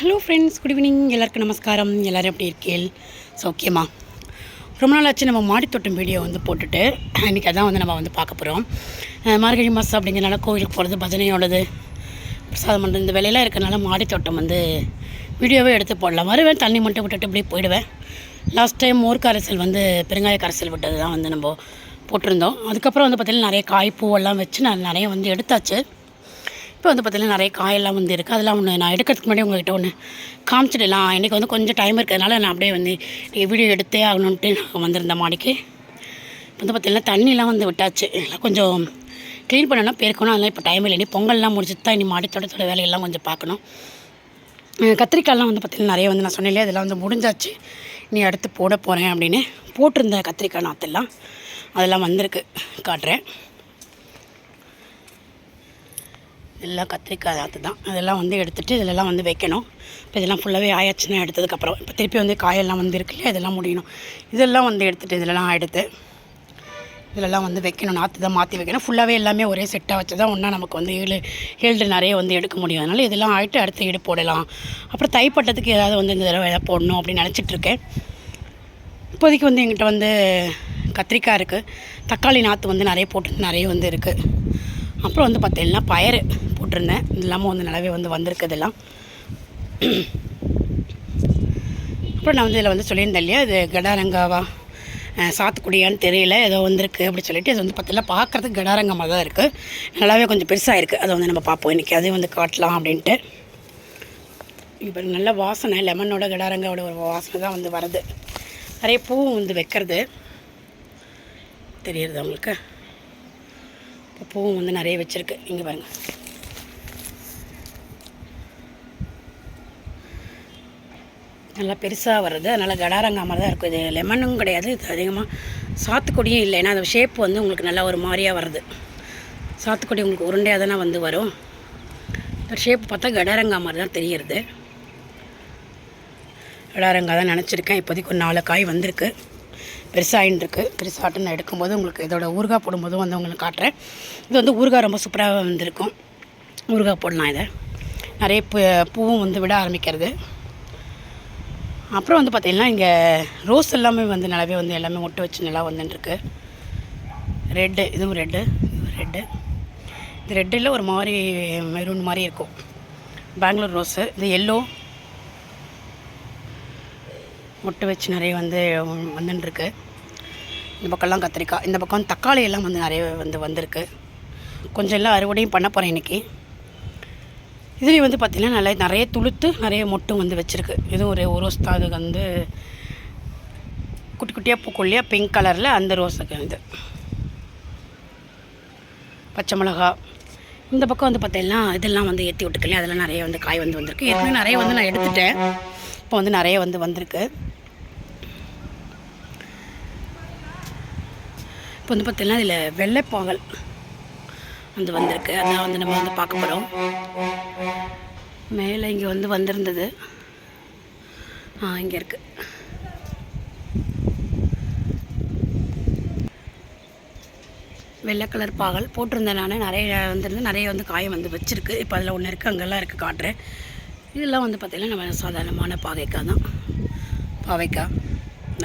Hello friends good evening எல்லாருக்கும் நமஸ்காரம். எல்லோரும் எப்படி இருக்கீள் ஓகேம்மா ரொம்ப நாள் ஆச்சு நம்ம மாடித்தோட்டம் வீடியோ வந்து போட்டுட்டு இன்றைக்கி அதான் வந்து நம்ம வந்து பார்க்க போகிறோம் மார்கழி மாதம் அப்படிங்கிறனால கோவிலுக்கு போகிறது பஜனையோடது பிரசாதம் பண்ணுறது இந்த வேலையெல்லாம் இருக்கிறனால மாடித்தோட்டம் வந்து வீடியோவே எடுத்து போடலாம். வருவேன் தண்ணி மட்டும் விட்டுட்டு இப்படி போயிடுவேன். லாஸ்ட் டைம் மோர் கரைசல் வந்து பெருங்காய கரைசல் விட்டது தான் வந்து நம்ம போட்டிருந்தோம். அதுக்கப்புறம் வந்து பார்த்திங்கன்னா நிறைய காய் பூவெல்லாம் வச்சு நான் நிறைய வந்து எடுத்தாச்சு. இப்போ வந்து பார்த்திங்கன்னா நிறைய காயெல்லாம் வந்து இருக்குது அதெல்லாம் ஒன்று நான் எடுக்கிறதுக்கு முன்னாடி உங்கள்கிட்ட ஒன்று காமிச்சிடலாம். எனக்கு வந்து கொஞ்சம் டைம் இருக்கிறதுனால நான் அப்படியே வந்து வீடியோ எடுத்தே ஆகணுன்ட்டு நான் வந்திருந்தேன் மாடிக்கு. இப்போ வந்து பார்த்திங்கன்னா தண்ணிலாம் வந்து விட்டாச்சு. எல்லாம் கொஞ்சம் க்ளீன் பண்ணணும் பெருக்கணும். அதெல்லாம் இப்போ டைம் இல்லை. இனி பொங்கல்லாம் முடிச்சுட்டு தான் இனி மாடி தோட்டத்தோட வேலையெல்லாம் கொஞ்சம் பார்க்கணும். கத்திரிக்காய்லாம் வந்து பார்த்திங்கன்னா நிறைய வந்து நான் சொன்னேன் இதெல்லாம் வந்து முடிஞ்சாச்சு. நீ அடுத்து போட போகிறேன் அப்படின்னு போட்டிருந்த கத்திரிக்காய் நாற்றெல்லாம் அதெல்லாம் வந்திருக்கு. காட்டுறேன். எல்லாம் கத்திரிக்காய் ஆற்று தான். அதெல்லாம் வந்து எடுத்துகிட்டு இதெல்லாம் வந்து வைக்கணும். இப்போ இதெல்லாம் ஃபுல்லாகவே ஆயாச்சுன்னா எடுத்ததுக்கப்புறம் இப்போ திருப்பி வந்து காயெல்லாம் வந்து இருக்கு இல்லையா? இதெல்லாம் முடியணும். இதெல்லாம் வந்து எடுத்துகிட்டு இதெல்லாம் எடுத்து இதெல்லாம் வந்து வைக்கணும். நாற்று தான் மாற்றி வைக்கணும். ஃபுல்லாகவே எல்லாமே ஒரே செட்டாக வச்சு தான் ஒன்றா நமக்கு வந்து ஏழு ஏழு நிறைய வந்து எடுக்க முடியும். அதனால் இதெல்லாம் ஆகிட்டு அடுத்து ஈடு போடலாம். அப்புறம் தைப்பட்டத்துக்கு ஏதாவது வந்து இந்த தடவை ஏதாவது போடணும் அப்படின்னு நினச்சிட்ருக்கேன் இப்போதைக்கு வந்து எங்கிட்ட வந்து கத்திரிக்காய் இருக்குது தக்காளி நாற்று வந்து நிறைய போட்டு நிறைய வந்து இருக்குது அப்புறம் வந்து பார்த்தீங்கன்னா பயறு போட்டிருந்தேன். இது இல்லாமல் வந்து நல்லாவே வந்து வந்திருக்கு இதெல்லாம் அப்புறம் நான் வந்து இதில் வந்து சொல்லியிருந்தேன் இல்லையா இது கடாரங்காவா? சாத்துக்குடியான்னு தெரியல ஏதோ வந்திருக்கு அப்படி சொல்லிட்டு இது வந்து பார்த்தீங்கன்னா பார்க்குறதுக்கு கடாரங்கமாக தான் இருக்குது நல்லாவே கொஞ்சம் பெருசாக இருக்குது அதை வந்து நம்ம பார்ப்போம். இன்றைக்கி அதையும் வந்து காட்டலாம் அப்படின்ட்டு. இப்போ நல்ல வாசனை லெமனோட கடாரங்காவோட ஒரு வாசனை தான் வந்து வருது. நிறைய பூவும் வந்து வைக்கிறது. தெரியுது அவங்களுக்கு பூவும் வந்து நிறைய வச்சுருக்கு. இங்கே பாருங்கள் நல்லா பெருசாக வருது அதனால் கடாரங்கா மாதிரி தான் இருக்கும். இது லெமனும் கிடையாது. இது அதிகமாக சாத்துக்குடியும் இல்லை. ஏன்னா அது ஷேப் வந்து உங்களுக்கு நல்லா ஒரு மாதிரியாக வருது சாத்துக்குடி உங்களுக்கு உருண்டையாக தானே வந்து வரும். ஷேப் பார்த்தா கடாரங்கா மாதிரி தான் தெரியுது கடாரங்கா தான் நினச்சிருக்கேன். இப்போதைக்கு ஒரு நாலு காய் வந்திருக்கு. பெருசாகின்னு இருக்குது பெருசாட்டு நான் எடுக்கும்போது உங்களுக்கு இதோட ஊறுகாய் போடும்போதும் வந்து உங்களுக்கு காட்டுறேன். இது வந்து ஊறுகாய் ரொம்ப சூப்பராக வந்திருக்கும். ஊறுகாய் போடலாம் இதை. நிறைய பூ பூவும் வந்து விட ஆரம்பிக்கிறது. அப்புறம் வந்து பார்த்திங்கன்னா இங்கே ரோஸ் எல்லாமே வந்து நல்லாவே வந்து எல்லாமே ஒட்டு வச்சு நல்லா வந்துட்டுருக்கு ரெட்டு இதுவும் ரெட்டு ரெட்டு இது ரெட்டில் ஒரு மாதிரி மெரூன் மாதிரி இருக்கும். பெங்களூர் ரோஸு இது எல்லோ மொட்டை வச்சு நிறைய வந்து வந்துட்டுருக்கு இந்த பக்கம்லாம் கத்திரிக்காய் இந்த பக்கம் தக்காளி எல்லாம் வந்து நிறைய வந்து வந்திருக்கு. கொஞ்சம் எல்லாம் அறுவடையும் பண்ண போகிறேன் இன்றைக்கி இதுலேயும் வந்து பார்த்திங்கன்னா நல்லா நிறைய துளுத்து நிறைய மொட்டும் வந்து வச்சுருக்கு. இதுவும் ஒரு ரோஸ் அது வந்து குட்டி குட்டியாக பூக்கொல்லியாக பிங்க் கலரில் அந்த ரோஸுக்கு வந்து பச்சை மிளகா. இந்த பக்கம் வந்து பார்த்தீங்கன்னா இதெல்லாம் வந்து ஏற்றி விட்டுக்கலையே? அதெல்லாம் நிறைய வந்து காய் வந்து வந்திருக்கு. ஏற்கனவே நிறைய வந்து நான் எடுத்துட்டேன். இப்போ வந்து நிறைய வந்து வந்திருக்கு. இப்போ வந்து பார்த்தீங்கன்னா இதில் வெள்ளைப்பாகல் வந்து வந்திருக்கு. அதான் வந்து நம்ம வந்து பார்க்க போகிறோம் மேலே இங்கே வந்து வந்திருந்தது. ஆ இங்கே இருக்குது வெள்ளை கலர் பாகல் போட்டிருந்தேன் நான். நிறைய வந்திருந்து நிறைய வந்து காயம் வந்து வச்சுருக்கு. இப்போ அதில் ஒன்று இருக்குது அங்கெல்லாம் இருக்குது காட்டுறேன். இதெல்லாம் வந்து பார்த்திங்கன்னா நம்ம சாதாரணமான பாகைக்காய் தான். பாவைக்காய்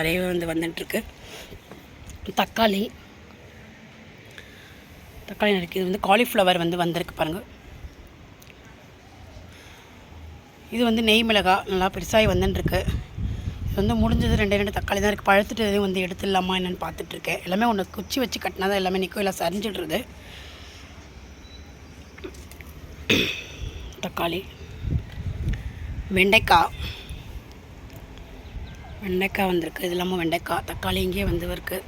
நிறையவே வந்து வந்துட்டுருக்கு. தக்காளி தக்காளி நறுக்கி இது வந்து காலிஃப்ளவர் வந்து வந்திருக்கு பாருங்கள் இது வந்து நெய் மிளகாய் நல்லா பெருசாகி வந்துட்டுருக்கு இது வந்து முடிஞ்சது ரெண்டு ரெண்டு தக்காளி தான் இருக்குது பழுத்துட்டு எதுவும் வந்து எடுத்துடலாமா என்னென்னு பார்த்துட்ருக்கேன் எல்லாமே ஒன்று குச்சி வச்சு கட்டினா தான் எல்லாமே நிற்கும் எல்லாம் சரிஞ்சிடுறது. தக்காளி. வெண்டைக்காய். வெண்டைக்காய் வந்திருக்கு இது இல்லாமல் வெண்டைக்காய் தக்காளி இங்கேயே வந்து இருக்குது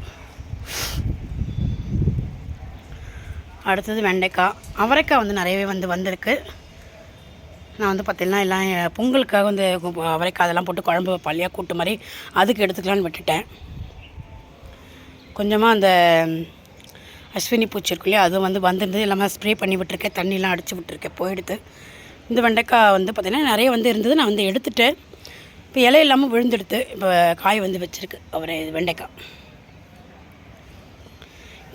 அடுத்தது வெண்டைக்காய். அவரைக்காய் வந்து நிறையவே வந்து வந்திருக்கு. நான் வந்து பார்த்திங்கன்னா எல்லாம் பொங்கலுக்காக வந்து அவரைக்காய் அதெல்லாம் போட்டு குழம்பு பள்ளியாக கூட்டு மாதிரி அதுக்கு எடுத்துக்கலான்னு விட்டுட்டேன். கொஞ்சமாக அந்த அஸ்வினி பூச்சி இருக்கு இல்லையா அது வந்து வந்திருந்தது. எல்லாமே ஸ்ப்ரே பண்ணி விட்டுருக்கேன். தண்ணிலாம் அடித்து விட்டுருக்கேன். போயிடுது. இந்த வெண்டைக்காய் வந்து பார்த்திங்கன்னா நிறைய வந்து இருந்தது. நான் வந்து எடுத்துட்டேன். இப்போ இலை இல்லாமல் விழுந்துடுது. இப்போ காய் வந்து வச்சுருக்கு. அவரை வெண்டைக்காய்.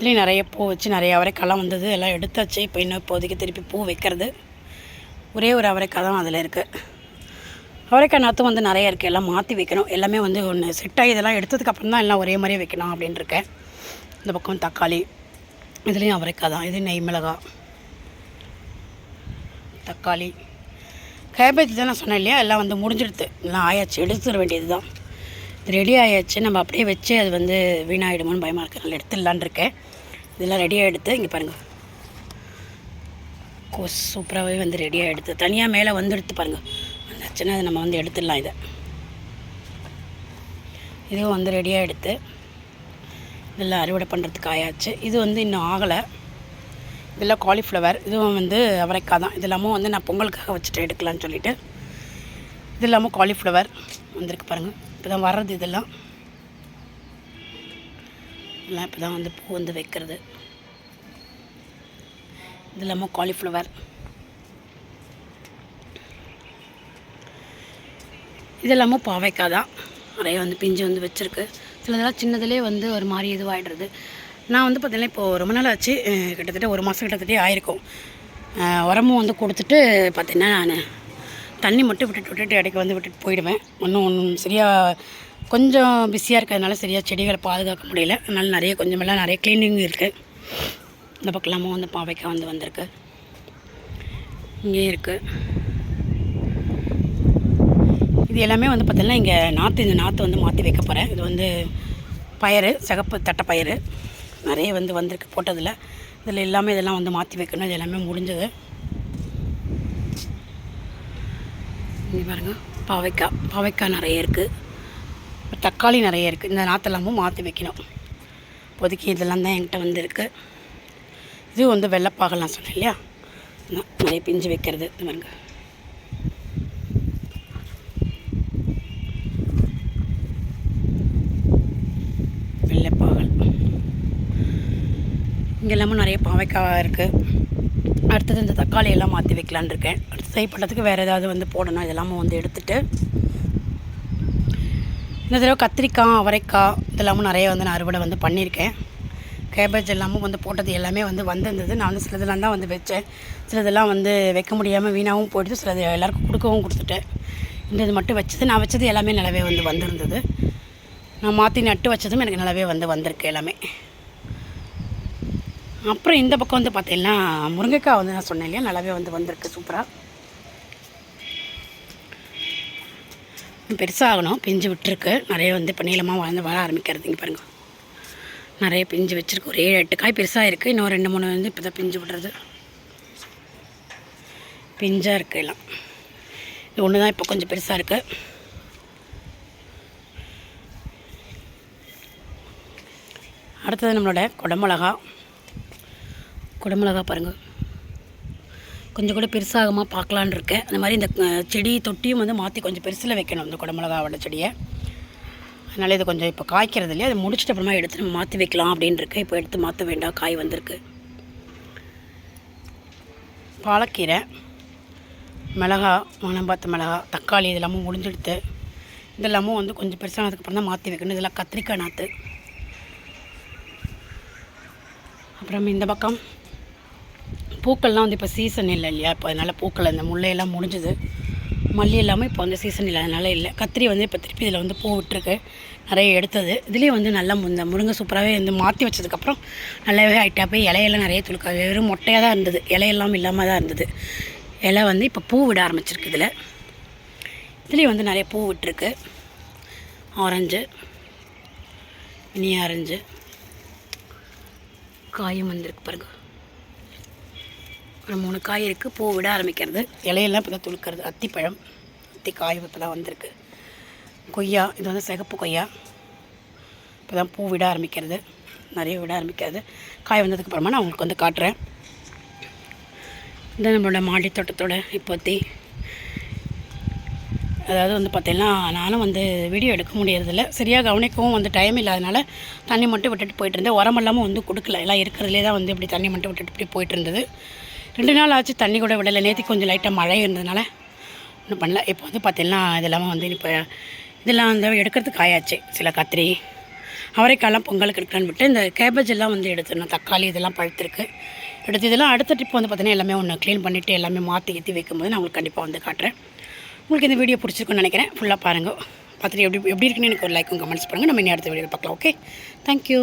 இதுலேயும் நிறைய பூ வச்சு நிறைய அவரைக்காய்லாம் வந்தது எல்லாம் எடுத்தாச்சு. இப்போ இன்னும் இப்போதைக்கு திருப்பி பூ வைக்கிறது. ஒரே ஒரு அவரைக்காய் தான் அதில் இருக்குது அவரைக்காய் நாற்றும் வந்து நிறைய இருக்குது எல்லாம் மாற்றி வைக்கணும். எல்லாமே வந்து ஒன்று செட் ஆகி இதெல்லாம் எடுத்ததுக்கப்புறம் தான் எல்லாம் ஒரே மாதிரியே வைக்கணும் அப்படின்னு இருக்கேன். இந்த பக்கம் தக்காளி இதுலேயும் அவரைக்காய் தான். இது நெய் மிளகாய் தக்காளி. கேபேஜ் தான் நான் சொன்னேன் இல்லையா? எல்லாம் வந்து முடிஞ்சிடுது எல்லாம் ஆயாச்சு. எடுத்துட வேண்டியது தான். ரெடி ஆயாச்சு. நம்ம அப்படியே வச்சு அது வந்து வீணாயிடுமோன்னு பயமாக இருக்குது எடுத்துடலான் இருக்கேன். இதெல்லாம் ரெடியாக எடுத்து இங்கே பாருங்கள் கோஸ் சூப்பராகவே வந்து ரெடியாக எடுத்து தனியாக மேலே வந்து எடுத்து பாருங்கள் வந்துச்சுன்னா அதை நம்ம வந்து எடுத்துடலாம் இதை. இதுவும் வந்து ரெடியாக எடுத்து இதெல்லாம் அறுவடை பண்ணுறதுக்கு ஆயாச்சு. இது வந்து இன்னும் ஆகலை. இதெல்லாம் காலிஃப்ளவர் இதுவும் வந்து அவரைக்காய் தான். இதெல்லாமும் வந்து நான் பொங்கலுக்காக வச்சுட்டு எடுக்கலான்னு சொல்லிட்டு. இது இல்லாமல் காலிஃப்ளவர் வந்திருக்கு பாருங்கள் இப்போ தான் வர்றது இதெல்லாம். இதெல்லாம் இப்போ தான் வந்து பூ வந்து வைக்கிறது. இது இல்லாமல் காலிஃப்ளவர் இது இல்லாமல் பாவைக்காய் தான் நிறைய வந்து பிஞ்சு வந்து வச்சுருக்கு. சிலதெல்லாம் சின்னதுலேயே வந்து ஒரு மாதிரி இதுவாகிடுறது நான் வந்து பார்த்திங்கன்னா இப்போது ரொம்ப நாள் ஆச்சு கிட்டத்தட்ட ஒரு மாதம் கிட்டத்தட்ட ஆயிருக்கும். உரமும் வந்து கொடுத்துட்டு பார்த்தீங்கன்னா நான் தண்ணி மட்டும் விட்டுட்டு விட்டுட்டு இடைக்கு வந்து விட்டுட்டு போயிடுவேன். ஒன்றும் ஒன்றும் சரியாக கொஞ்சம் பிஸியாக இருக்கிறதுனால சரியாக செடிகளை பாதுகாக்க முடியல. அதனால் நிறைய கொஞ்சமெல்லாம் நிறைய க்ளீனிங் இருக்குது இந்த பக்கலாமும் வந்து பாவைக்காய் வந்து வந்திருக்கு. இங்கேயும் இருக்குது இது எல்லாமே வந்து பார்த்தீங்கன்னா இங்கே நாற்று இந்த நாற்று வந்து மாற்றி வைக்க போகிறேன் இது வந்து பயிறு சிகப்பு தட்டைப்பயிறு நிறைய வந்து வந்திருக்கு போட்டதில். இதில் எல்லாமே இதெல்லாம் வந்து மாற்றி வைக்கணும். இது எல்லாமே முடிஞ்சது. இங்கே பாருங்கள் பாவைக்காய் பாவைக்காய் நிறைய இருக்குது தக்காளி நிறைய இருக்குது இந்த நாற்றெல்லாமும் மாற்றி வைக்கணும். இப்போதைக்கு இதெல்லாம் தான் என்கிட்ட வந்துருக்கு. இது வந்து வெள்ளைப்பாகலாம் சொன்னேன் இல்லையா? நிறைய பிஞ்சு வைக்கிறது. இந்த பாருங்க. வெள்ளைப்பாகல். இங்கே எல்லாமும் நிறைய பாவைக்காய் இருக்குது அடுத்தது இந்த தக்காளி எல்லாம் மாற்றி வைக்கலான்னு இருக்கேன். அடுத்து செய்யப்பட்டதுக்கு வேறு ஏதாவது வந்து போடணும். இதெல்லாமும் வந்து எடுத்துகிட்டு இந்த தடவை கத்திரிக்காய் அவரைக்காய் இதெல்லாமும் நிறைய வந்து நான் அறுவடை வந்து பண்ணியிருக்கேன். கேபேஜ் எல்லாமும் வந்து போட்டது எல்லாமே வந்து வந்திருந்தது. நான் வந்து சிலதெல்லாம் தான் வந்து வச்சேன். சிலதெல்லாம் வந்து வைக்க முடியாமல் வீணாகவும் போயிடுது சிலது எல்லாருக்கும் கொடுக்கவும் கொடுத்துட்டேன். இந்த இது மட்டும் வச்சது. நான் வச்சது எல்லாமே நல்லாவே வந்து வந்திருந்தது. நான் மாற்றி நட்டு வச்சதும் எனக்கு நல்லாவே வந்து வந்திருக்கு எல்லாமே. அப்புறம் இந்த பக்கம் வந்து பார்த்தீங்கன்னா முருங்கைக்காய் வந்து நான் சொன்னேன் இல்லையா? நல்லாவே வந்து வந்திருக்கு சூப்பராக பெருசாகணும் பிஞ்சு விட்டுருக்கு. நிறைய வந்து இப்போ நீளமாக வளர்ந்து வர ஆரம்பிக்கிறது இங்கே பாருங்கள் நிறைய பிஞ்சு வச்சுருக்கு. ஒரு ஏழு எட்டு காய் பெருசாக இருக்குது இன்னும் ரெண்டு மூணு வந்து இப்போ தான் பிஞ்சு விடுறது. பிஞ்சாக இருக்குது எல்லாம். இது ஒன்று தான் இப்போ கொஞ்சம் பெருசாக இருக்குது அடுத்தது நம்மளோட குடமிளகா. குடமிளகா பாருங்கள் கொஞ்சம் கூட பெருசாகமா பார்க்கலான் இருக்கேன். அந்த மாதிரி இந்த செடி தொட்டியும் வந்து மாற்றி கொஞ்சம் பெருசில் வைக்கணும் இந்த குடமிளகாவோட செடியை. அதனால் இது கொஞ்சம் இப்போ காய்க்கிறது இல்லையா? அதை முடிச்சிட்ட அப்புறமா எடுத்து நம்ம மாற்றி வைக்கலாம் அப்படின்னு இருக்கு. இப்போ எடுத்து மாற்ற வேண்டாம் காய் வந்திருக்கு. பாலக்கீரை மிளகா மனம் பார்த்த மிளகா தக்காளி இதெல்லாமும் முடிஞ்செடுத்து இதெல்லாமும் வந்து கொஞ்சம் பெருசானதுக்கப்புறம் தான் மாற்றி வைக்கணும். இதெல்லாம் கத்திரிக்காய் நாற்று. அப்புறம் இந்த பக்கம் பூக்கள்லாம் வந்து இப்போ சீசன் இல்லை இல்லையா? இப்போ அதனால் பூக்கள் அந்த முல்லையெல்லாம் முடிஞ்சுது. மல்லி எல்லாமே இப்போ வந்து சீசன் இல்லை அதனால் இல்லை. கத்திரி வந்து இப்போ திருப்பி இதில் வந்து பூ விட்டுருக்கு. நிறைய எடுத்தது. இதுலேயும் வந்து நல்லா இந்த முருங்கை சூப்பராகவே வந்து மாற்றி வச்சதுக்கப்புறம் நல்லாவே ஆகிட்டா போய் இலையெல்லாம் நிறைய துளுக்காது. வெறும் மொட்டையாக தான் இருந்தது. இலையெல்லாம் இல்லாமல் தான் இருந்தது. இலை வந்து இப்போ பூ விட ஆரம்பிச்சிருக்கு இதில். இதுலேயும் வந்து நிறைய பூ விட்டுருக்கு. Orange mini orange. காயும் வந்திருக்கு பாருங்கள் மூணு காய் இருக்குது பூ விட ஆரம்பிக்கிறது. இலையெல்லாம் இப்போ தான் துளுக்கிறது. அத்திப்பழம் அத்தி காய் இப்போ தான் வந்திருக்கு. கொய்யா இது வந்து சிகப்பு கொய்யா. இப்போ தான் பூ விட ஆரம்பிக்கிறது. நிறைய விட ஆரம்பிக்கிறது. காய் வந்ததுக்கப்புறமா நான் உங்களுக்கு வந்து காட்டுறேன். இந்த நம்மளோட மாடி தோட்டத்தோட இப்போத்தி. அதாவது வந்து பார்த்தீங்கன்னா நானும் வந்து வீடியோ எடுக்க முடியறதில்ல. சரியாக கவனிக்கவும் வந்து டைம் இல்லாதனால தண்ணி மட்டும் விட்டுட்டு போயிட்டு இருந்தேன். உரம் இல்லாமல் வந்து கொடுக்கல. எல்லாம் இருக்கிறதுலே தான் வந்து இப்படி தண்ணி மட்டும் விட்டுட்டு இப்படி போயிட்டு இருந்தது. ரெண்டு நாள் ஆச்சு தண்ணி கூட விடலை. நேற்று கொஞ்சம் லைட்டாக மழை இருந்ததுனால ஒன்றும் பண்ணல. இப்போ வந்து பார்த்தீங்கன்னா இதெல்லாம் வந்து இப்போ இதெல்லாம் வந்து எடுக்கிறதுக்கு ஆயாச்சு. சில கத்திரி. அவரைக்காயெல்லாம் பொங்கலுக்கு எடுக்கலான்னு விட்டு இந்த கேபேஜ் எல்லாம் வந்து எடுத்துடணும். தக்காளி இதெல்லாம் பழுத்திருக்கு. எடுத்து இதெல்லாம் அடுத்த ட்ரிப் வந்து பார்த்தீங்கன்னா எல்லாமே ஒன்று க்ளீன் பண்ணிவிட்டு எல்லாமே மாற்றி ஏற்றி வைக்கும்போது நான் உங்களுக்கு கண்டிப்பாக வந்து காட்டுறேன். உங்களுக்கு இந்த வீடியோ பிடிச்சிருக்குன்னு நினைக்கிறேன். ஃபுல்லாக பாருங்கள் பார்த்துட்டு எப்படி எப்படி இருக்குன்னு எனக்கு ஒரு லைக்கும் கமெண்ட்ஸ் பண்ணுங்கள் நம்ம இனி அடுத்த வீடியோவில் பார்க்கலாம். Okay thank you